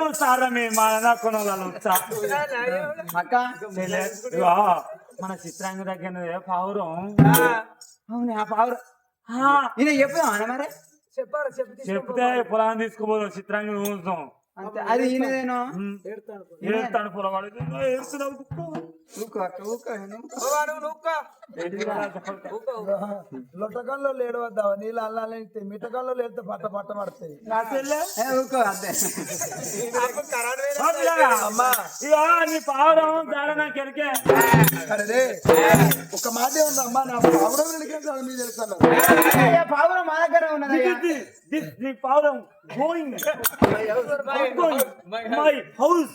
చూస్తారా మీ? మా అక్క మన చిత్రాంగ దగ్గర పావురం? అవును ఆ పావురు. ఆ, నేను మరి? చెప్పారు చెప్పి చెప్తే పొలాన్ని తీసుకుపోదాం చిత్రాంగ చూస్తాం అంతే అది ఈయనదేనో? ఏడుతాడు పొలవాడు. ఏడుస్తున్నావు లొట్టకల్లో లేడు వద్దావా నీళ్ళు అల్లాలంటే మిట్టకల్లో లేడితే పట్ట పట్ట ఇగో నీ పావురం దాడ నాకు ఎరికే అరే ఒక మాటే ఉందమ్మా నా పావురం వెళ్తాను ఏ, పావురం మా దగ్గర ఉన్నది This- this- నీ పావురం going my house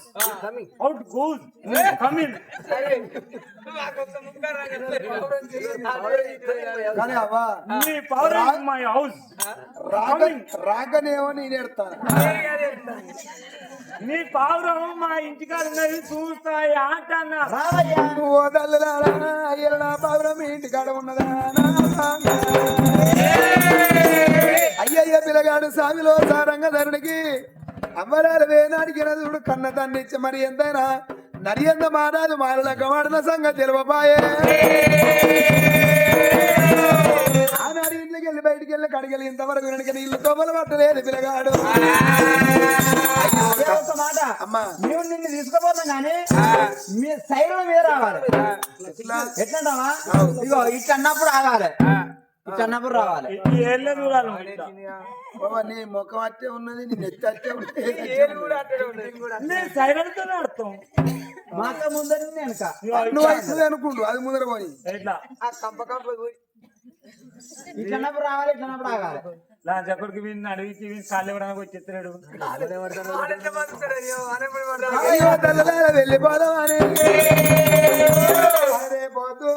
out goes coming కానీ అవ్వా. నీ పావురం మై హౌస్ రాగ రాగనేమో నేను ఎడతాను నీ పావురం మా ఇంటికాడ ఉన్నది చూస్తా ఆట అన్న. రావయ్యా ఓ తల్లిదారా అయ్యల నా పావురం మీ ఇంటి కాడ ఉన్నదా పిల్లగాడు సామిలో సారంగ ధరునికి అమ్మరాలు వేనాడికి చూడు కన్న తండ్రి ఇచ్చే మరి ఎంతైనా నరియంద మారాదు మారలక మాడిన సంగతి తెలువపాయే. ఆనాడు ఇంట్లోకి వెళ్ళి బయటికి వెళ్ళి కడిగెళ్ళి ఇంతవరకు వెనక నీళ్ళు తోమలు పట్టలేదు పిల్లగాడు. మాట. అమ్మా. మేము నిన్ను తీసుకుపోతాం కానీ మీ సైడ్ మీద రావాలి. ఎట్లంటావా? ఇగో ఇట్లా అన్నప్పుడు ఆగాలి. ఇట్లా అన్నప్పుడు రావాలి. బాబా నీ ముఖం అట్టే ఉన్నది నీ నెత్తి అట్టే ఉన్నది. నేను సైలెంట్ ఆడతాం. మా అక్క ముందర వెనక. నువ్వు వయసు అనుకుంటు అది ముందర పోయి ఎట్లా ఇట్లా అన్నప్పుడు రావాలి ఇట్లా అన్నప్పుడు ఆగాలి. నా చెప్పడికి వీడిని అడిగి వీడిని కాళ్ళు ఇవ్వడానికి వచ్చేస్తున్నాడు వెళ్ళిపోదామని పొద్దు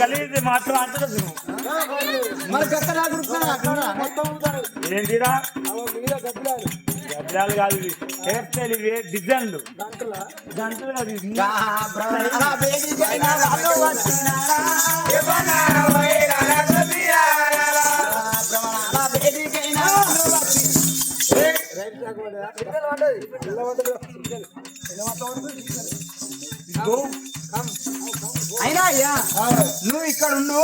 గలీజ్ మాటలు అంటలేదు మరి నాకు గుర్తున్నా అక్కడ? ఏంటిరా? గడ్డాలు కాదు ఇవి హెయిర్ ఇవి డిజైన్లు. గంటలు? కాదు. అయినా అయ్యా నువ్వు ఇక్కడ ఉండు.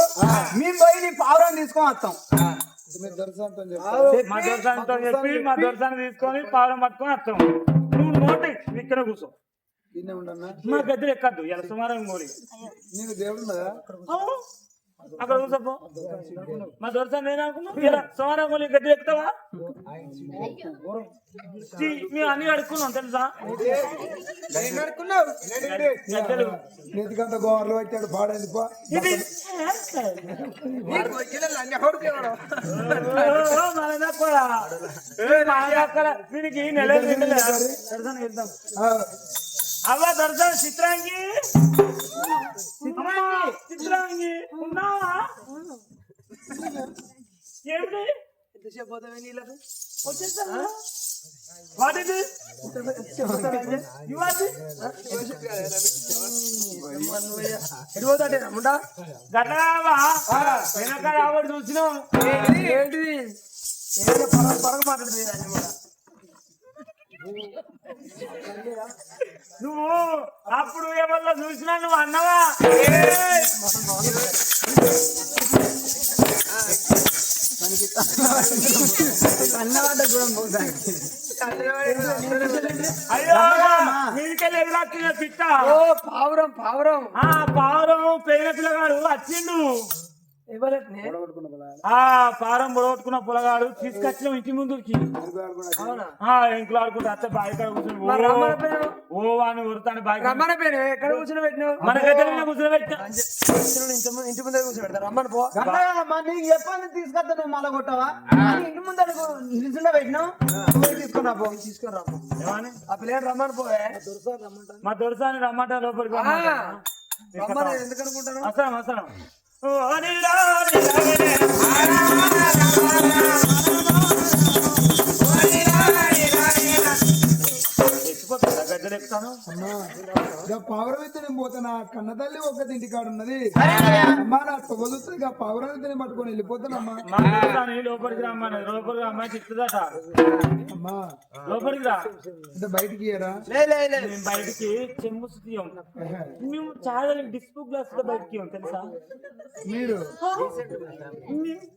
మేము పోయి నీ పావురం తీసుకొని వస్తాం. మీరు దర్శనంతో చెప్పు మా దొరసానితో చెప్పి మా దొరసాన్ని తీసుకొని పావురం పట్టుకొని వస్తాం. నువ్వు నోటి ఇక్కడ కూర్చో. ఇన్నే ఉండన్నా మా గద్దెలు ఎక్కద్దు ఇలా సుమారు మూడి. నీకు దేవుడు అక్కడ మా దొరసా నేను అనుకున్నా సోమవారం కొన్ని గడ్డి ఎక్కుతావా? మేము అన్ని అడుక్కున్నాం తెలుసా? గోవర్లో వచ్చాడు. వీడికి నెల అవ్వ దర్శనం చిత్రాంగి. చిత్రాంగి ఉన్నావా? ఏమిటి? What is it? You are the- గడ్డరావా? ఆవిడ చూసినాం. ఏంటిది? ఏదో పరగ పరగ మాట్లాడుతుంది. నువ్వు అప్పుడు ఎవరిలో చూసినా నువ్వు అన్నవా? కూడా పిట్ట పావురం పావురం. ఆ పావురం పేద పిల్లగాడు వచ్చిండు ఆ పారం పొడగొట్టుకున్న పొలగాడు తీసుకొచ్చిన ఇంటి ముందుకి. ఇంట్లో ఆడుకుంటే అత్త బావి కాడ కూర్చొని ఓ- అని ఉడతాను బావి కాడ. రమ్మని పోయిన ఎక్కడ కూర్చొని పెట్టినావు? మన గద్దెల కూర్చొని పెట్టిన ఇంటి ముందు ఇంటి ముందర కూర్చొని పెడతా. రమ్మని పో. నీకు తీసుకొస్తా నువ్వు మళ్ళా కొట్టవా? ఇంటి ముందు నిల్చుండ పెట్టినావు? పోయి తీసుకొని రా పో. తీసుకొని రా పో. ఏమని? ఆ పిల్లలు రమ్మని పోయే. మా దొరసాని రమ్మంట లోపలికి Oh, I love, love, love, గద్దెలు ఎక్కుతాను పౌరం అయితే నేను పోతాను? కన్న తల్లి ఒక్క ఇంటి కాడ ఉన్నది. అమ్మా నా తొగదుతుంది ఇక పౌరం అయితే నేను పట్టుకొని వెళ్ళిపోతానమ్మా లోపలికి రమ్మని లోపలికి రమ్మని చెప్తుందట అమ్మా లోపలికి రా. ఇంత బయటికి మేము బయటికి చెంబు తీయం మేము చాలా డిస్పు గ్లాస్తో బయటికి తెలుసా? మీరు?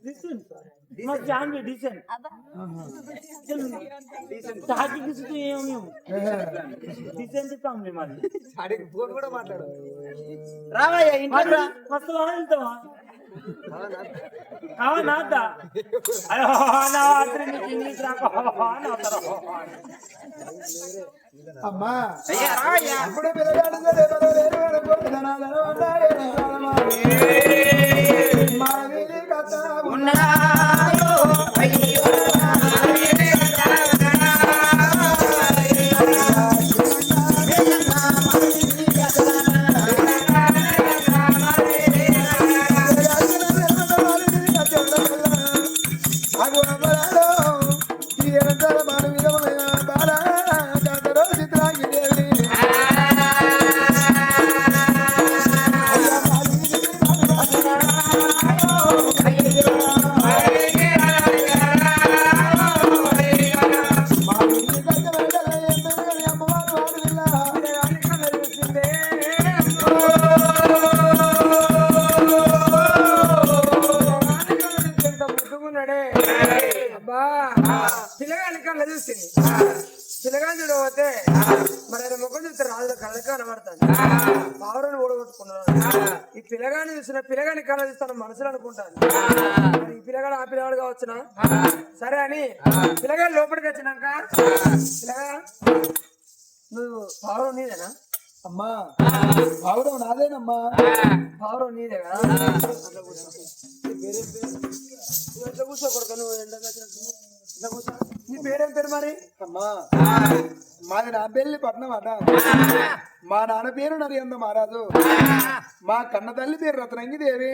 డీసెంట్ మా ఫ్యామిలీ డీసెంట్ తాకి గిసుకు మాది రావయ్యా ఇంట్లో. వస్తావా వెళ్తావా అవునా ఇంగ్లీష్ అమ్మా అప్పుడే పిల్లగాడు. మా వీధి కథ చూస్తాను అనుకుంటాను ఈ పిల్లగాడు ఆ పిల్లగాడు కావచ్చునా? సరే అని పిల్లగాడు లోపలికి వచ్చినాక పిల్లగా నువ్వు పావురం నీదేనా? అమ్మా పావురం నాదేనమ్మా? పావురం నీదే కదా అట్లా కూర్చో. కూర్చో కొడుకు నువ్వు ఎండగా నీ పేరేం పేరు మరి? అమ్మా. మాది నా పెళ్ళి పట్నం అట మా నాన్న పేరు నరియంద మహారాజు. మా కన్న తల్లి పేరు రత్నంగి దేవి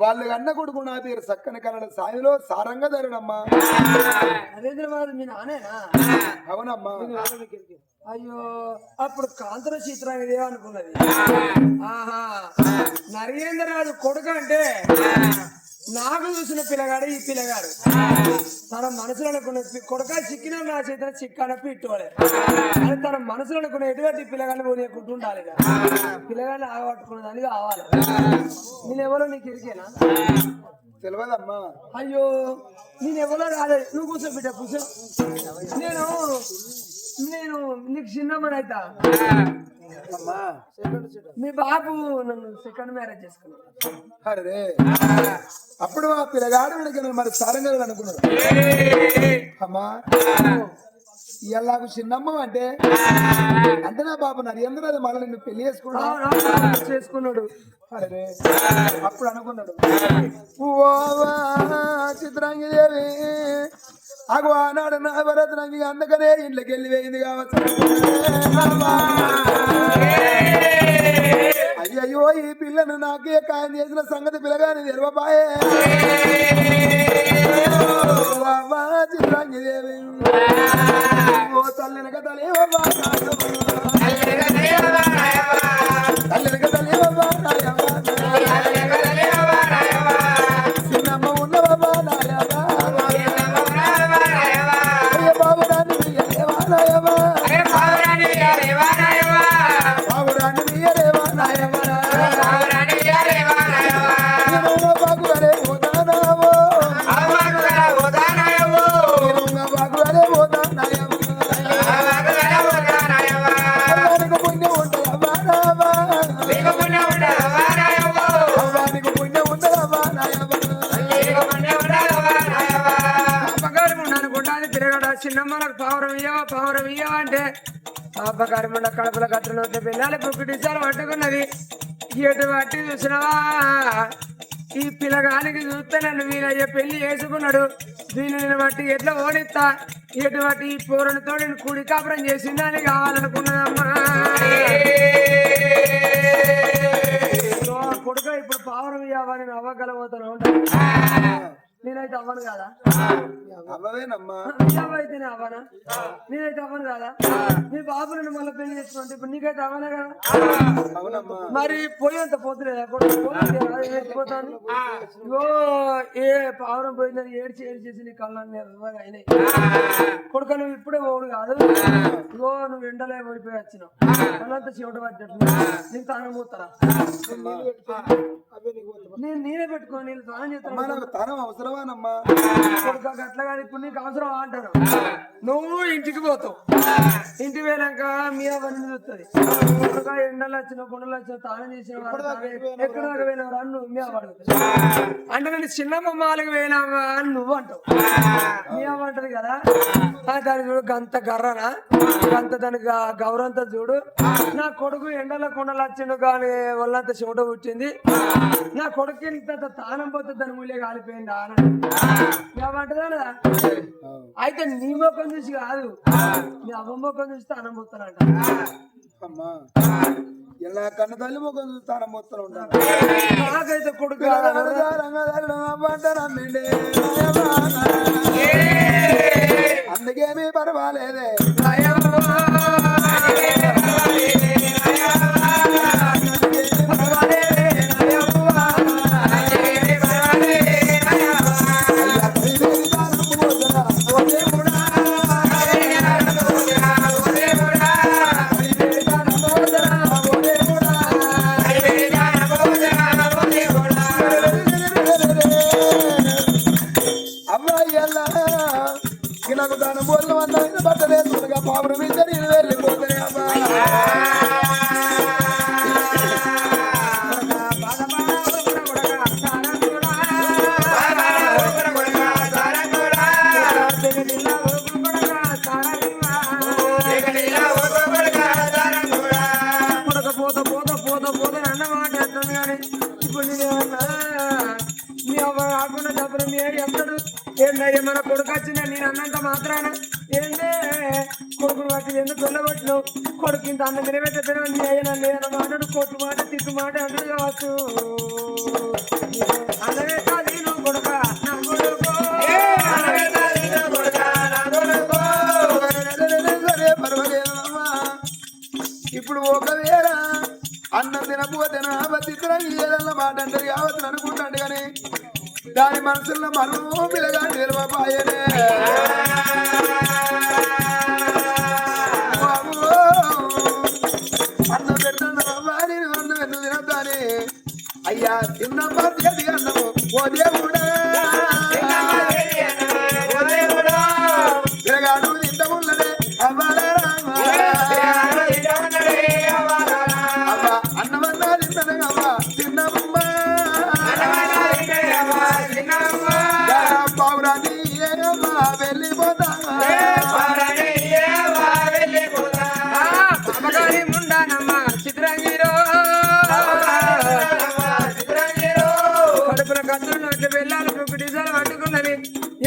వాళ్ళు కన్న కొడుకు నా పేరు సక్కని కన్నడ సాయిలో సారంగా ధరుడమ్మా నరేంద్ర మహారాజ్ మీ నానేనా అవునమ్మా అయ్యో అప్పుడు కాంతర చిత్రం ఇదే అనుకున్నది. ఆహా. నరేంద్రరాజు కొడుకు అంటే నాకు చూసిన పిల్లగాడు ఈ పిల్లగాడు. తన మనసులో అనుకున్న కొడుక చిక్కిన నా చేతిలో చిక్కాన పిట్టుకోలే అని తన మనసులో అనుకున్న ఎటువంటి పిల్లగాడిని పోనీయకుంటూ ఉండాలి. పిల్లగాడిని ఆగబట్టుకున్న దానికి కావాలి. నేను ఎవరో నీకు ఇరికేనా? తెలియదమ్మా అయ్యో నేను ఎవరో రాలేదు నువ్వు కూర్చో బిడ్డ కూర్చో. నేను నేను నీకు చిన్నమ్మని అవుతా అమ్మా మీ బాబు నన్ను సెకండ్ మ్యారేజ్ చేసుకున్నాడు. అరే. అప్పుడు ఆ పిల్లగాడు వీడికి మరి సారంగా అనుకున్నాడు. అమ్మా. ఇలాగ చిన్నమ్మ అంటే అంటే నా బాబు నరేంద్ర అది మళ్ళీ నిన్ను పెళ్ళి చేసుకున్నా అవును, చేసుకున్నాడు. అరే. అప్పుడు అనుకున్నాడు. ఓవా చిత్రాంగి దేవి అగో ఆనాడు నా భరతనంగి అందుకనే ఇంట్లోకి వెళ్ళి కావచ్చు. అయ్యయ్యో ఈ పిల్లను నాకే కాయం చేసిన సంగతి పిల్లగాని తెరవపాయే. ఓవా చిత్రాంగి ఓ తల్లినక తల్లి తల్లినక బాబు అపకారం ఉండ కడుపుల కట్టలు పిల్లలు పుక్కిటిసారి పట్టుకున్నది ఎటు పట్టి చూసినవా? ఈ పిల్లగానికి చూస్తే నన్ను వీలయ్య పెళ్ళి చేసుకున్నాడు. దీనిని బట్టి ఎట్లా ఓడిస్తా? ఎటువంటి ఈ పూరణతో నేను కుడి కాపురం చేసిందని కావాలనుకున్నదమ్మా. కొడుక ఇప్పుడు పావురం ఇవ్వాలని నేను నేనైతే అవ్వను కదా? అవ్వవేనమ్మా. అయితేనే అవ్వనా? నేనైతే అవ్వను కదా? నీ బాబు నన్ను మళ్ళీ పెళ్ళి చేసుకుంటే ఇప్పుడు నీకైతే అవ్వనే కదా? మరి పోయేంత పోతులేదు పోతాను ఇగో ఏ పావురం పోయిందని ఏడ్చి ఏడ్చేసి నీ కళ్ళని అయినాయి. కొడుక నువ్వు ఇప్పుడే పోడు కాదు. ఇగో నువ్వు ఎండలే పడిపోయి వచ్చినావు. వాళ్ళంతా చెమట పడ్డట్టు నీకు తానం పోతారా? నేను నేనే పెట్టుకో నేను తానం అమ్మా చేస్తాను నాకు తనం అవసరమానమ్మా అట్లా కానీ ఇప్పుడు నీకు అవసరం అంటారు. నువ్వు ఇంటికి పోతావు. ఇంటికి పోయినాక మీ అవన్నీ చూస్తుంది ఎండలు వచ్చిన కొండలు వచ్చిన తానం చేసిన ఎక్కడ పోయినావు రా అని నువ్వు? మీ అవ్వ అడుగుతుంది. అంటే నేను చిన్నమ్మ మాలకు పోయినావా అని నువ్వు అంటావు. మీ అవ్వ అంటది కదా? ఆ దాని చూడు గంత గర్రనా? గంత దానికి గ- గౌరవంతో చూడు. నా కొడుకు ఎండల కొండలు వచ్చిండు కానీ వాళ్ళంతా చెమట పుట్టింది. నా కొడుకు ఇంత తానం పోతే దాని మూల్య కాలిపోయింది అని ఏమంటదా? అయితే నీ మొక్కం చూసి కాదు. నీ అమ్మ మొక్కం చూసి తానం పోతానంట అమ్మా. ఇలా కన్న తల్లి ముఖం చూస్తాను మొత్తం ఉంటాను నాకైతే కొడుకు కాదు. అందుకేమీ పర్వాలేదే. ఎల్ల ఇలాగ దాని బోర్లు వంద బట్టలే పాపం ఇద్దరు వెళ్ళగొట్టినావు కొడుకు ఇంత అన్నం నిలబెట్టడం నీ అయ్యన లేదన్న మాటడు కొట్టు మాట తిట్టు మాట అంటది కావచ్చు కాదు నువ్వు కొడుక నా ఇప్పుడు ఒకవేళ అన్నం తినపోతే నా బతికరం ఏదన్న మాట అంటారు కావచ్చు అనుకుంటాడు కానీ దాని మనసులో మనము పిల్లగా నిలవపాయనే తిన్న పద్ధతి అన్నము ఓ దేవుడా.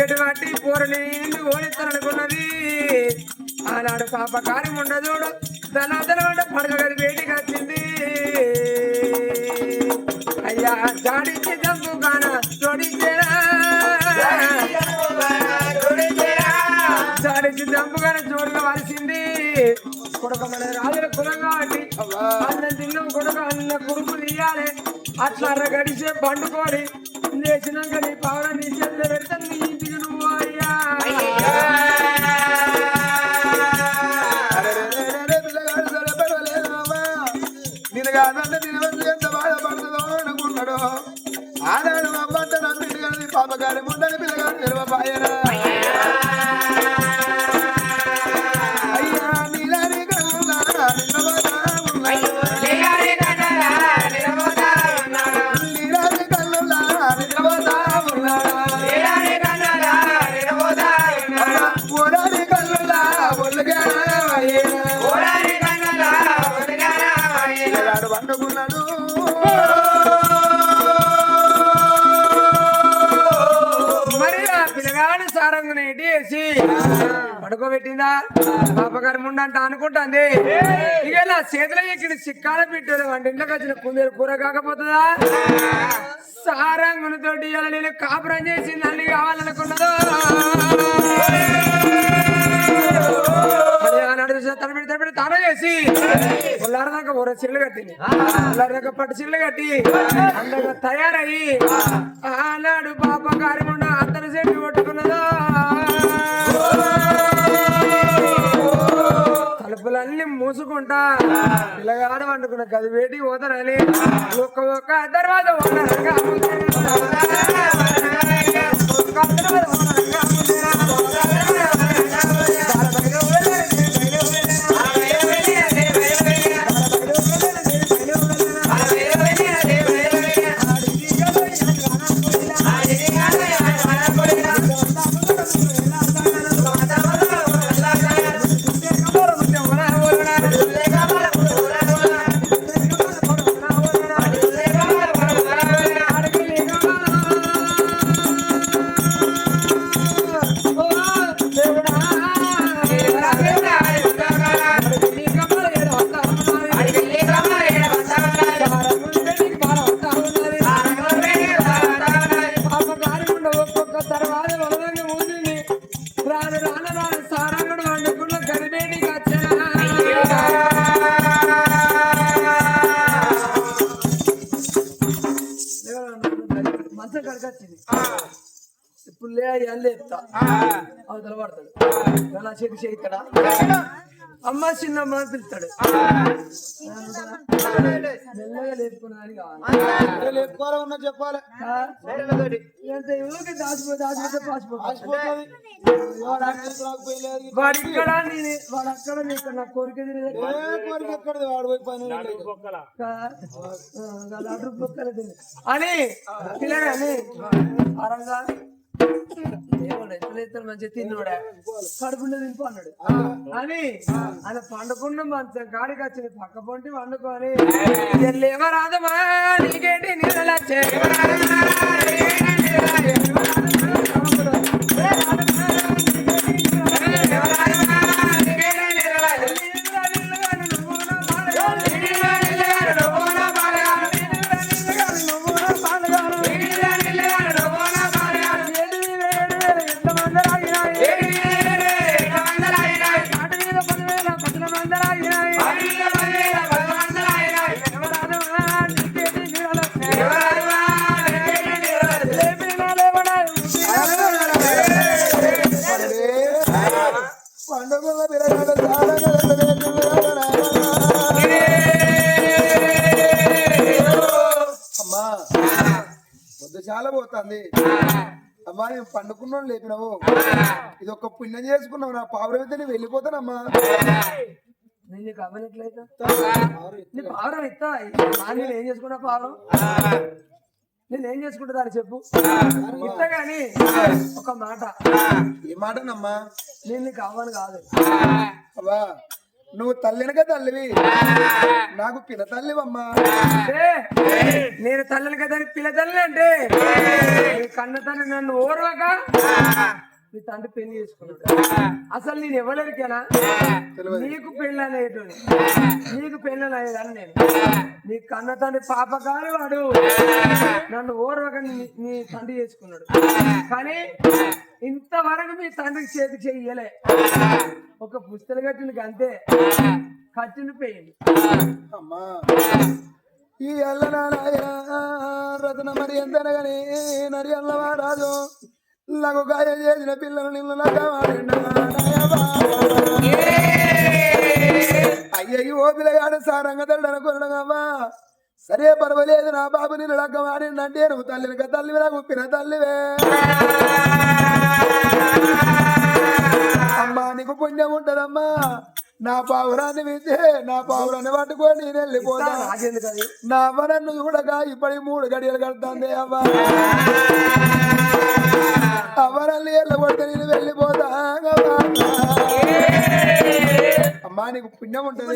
ఎటువంటి పూరని ఓడిస్తాననుకున్నది. ఆనాడు పాప కార్యం ఉండదోడు ధనాదన పడక గది వేడికి వచ్చింది. అయ్యా జాడించి జంపు కాన జోడించేరా. జాడించి జంపు కాన జోడిగా వలిసింది. మన రాజుల కులం కాబట్టి అన్న తిన్న కొడుక అన్న కొడుకు తీయాలి. అట్లా గడిచే పండుకోని లేచినాక నీ పవన నీ చేతిలో పెడతాను. పెట్టిందా? పాపగారి ముండంట అనుకుంటాంది. ఇక నా చేతిలో ఎక్కిన చిక్కాల పెట్టాడు వంటింట్లోకి వచ్చిన కుందేలు కూర కాకపోతుందా? సారంగుని తోటి ఇవాళ నేను కాపురం చేసి నన్ను కావాలనుకున్నదో. మరి ఆనాడు తన తడబడి తడబడి చేసి ఉల్లారదాకా చిల్లు కట్టింది. ఉల్లారదాకా పట్టు చిల్లు కట్టి అందగా తయారయ్యి ఆనాడు పాప కార్యముండ అత్తరు చెట్టు కొట్టుకున్నదో. తలుపులన్నీ మూసుకుంటా. పిల్లగాడు వండుకున్న గది వేటి పోతానని ఒక్క ఒక్క తర్వాత ఒక్క తర్వాత లేపుతా అవతల పడతాడు. చేయిస్తాడా అమ్మ చిన్నమ్మ అని పిలుస్తాడు. మెల్లగా లేపుకున్నాను కావాలి. చెప్పాలి. ఎంత ఊరికి దాచిపో దాచిపోతే పాసిపోతా ఆసిపోతుంది. వాడు ఇక్కడ నేను వాడు అక్కడ నేను నా కోరిక కోరిక ఎక్కడిది? వాడు పోయి పని అని పిల్లగాని అరంగా తిన్నాడా? కడుపుండే తినిపో అన్నాడు. అని ఆయన పండుకున్న మంచం కాడికి వచ్చింది. పక్క పొంటి వండుకొని ఎవరాదమా నీకేంటి నీళ్ళచ్చే పండుగల పండుకున్నాను లేపినావు ఇది ఒక పుణ్యం చేసుకున్నావు నా పావురైతే నేను వెళ్ళిపోతానమ్మా. నేను నీకు అవ్వనట్లయితే? నీ పావురం ఇస్తా. నేను ఏం చేసుకున్నా పావురం? నేను ఏం చేసుకుంటా దాన్ని చెప్పు? ఇస్తా గాని ఒక మాట. ఏ మాటనమ్మా. నేను నీకు అవ్వను కాదు. అవ్వా. నువ్వు తల్లినక తల్లివి. నాకు పిన తల్లివమ్మా. నేను తల్లిని కదా పిల్ల తల్లి అంటే? నీ కన్న తండ్రి నన్ను ఓర్వక? మీ తండ్రి పెళ్ళి చేసుకున్నాడు. అసలు నేను ఎవరికైనా నీకు పెళ్ళి అనేటు నీకు పెళ్ళి అయ్యేదని నేను. నీ కన్న తండ్రి పాప కాని వాడు. నన్ను ఓర్వక నీ- నీ తండ్రి చేసుకున్నాడు. కానీ ఇంతవరకు మీ తండ్రికి చేతి చెయ్యలే. ఒక పుస్తలు కట్టిన అంతే కట్టిన పోయింది అమ్మా. ఈ రతన మరి ఎంతనగానే నరి అల్లవారాజు నాకు గాయ చేసిన పిల్లలు నిన్ను అయ్యయ్య ఓ పిల్లగాడు సారంగ కొనడమ్మా సరే పర్వాలేదు నా బాబు నిన్ను లగ్గమాడిందంటే నువ్వు తల్లిని తల్లివి నాకు పిన తల్లివే. అమ్మా నీకు పుణ్యం ఉంటదమ్మా. నా పావురాన్ని విద్దే నా పావురాన్ని పట్టుకొని నేను వెళ్ళిపోతా. నా అవ్వనన్ను చూడగా ఇప్పటి మూడు గడియలు కడుతుంది అవ్వ అవ్వనల్ని వెళ్ళబడితే నేను వెళ్ళిపోతా అమ్మా. నీకు పుణ్యం ఉంటది.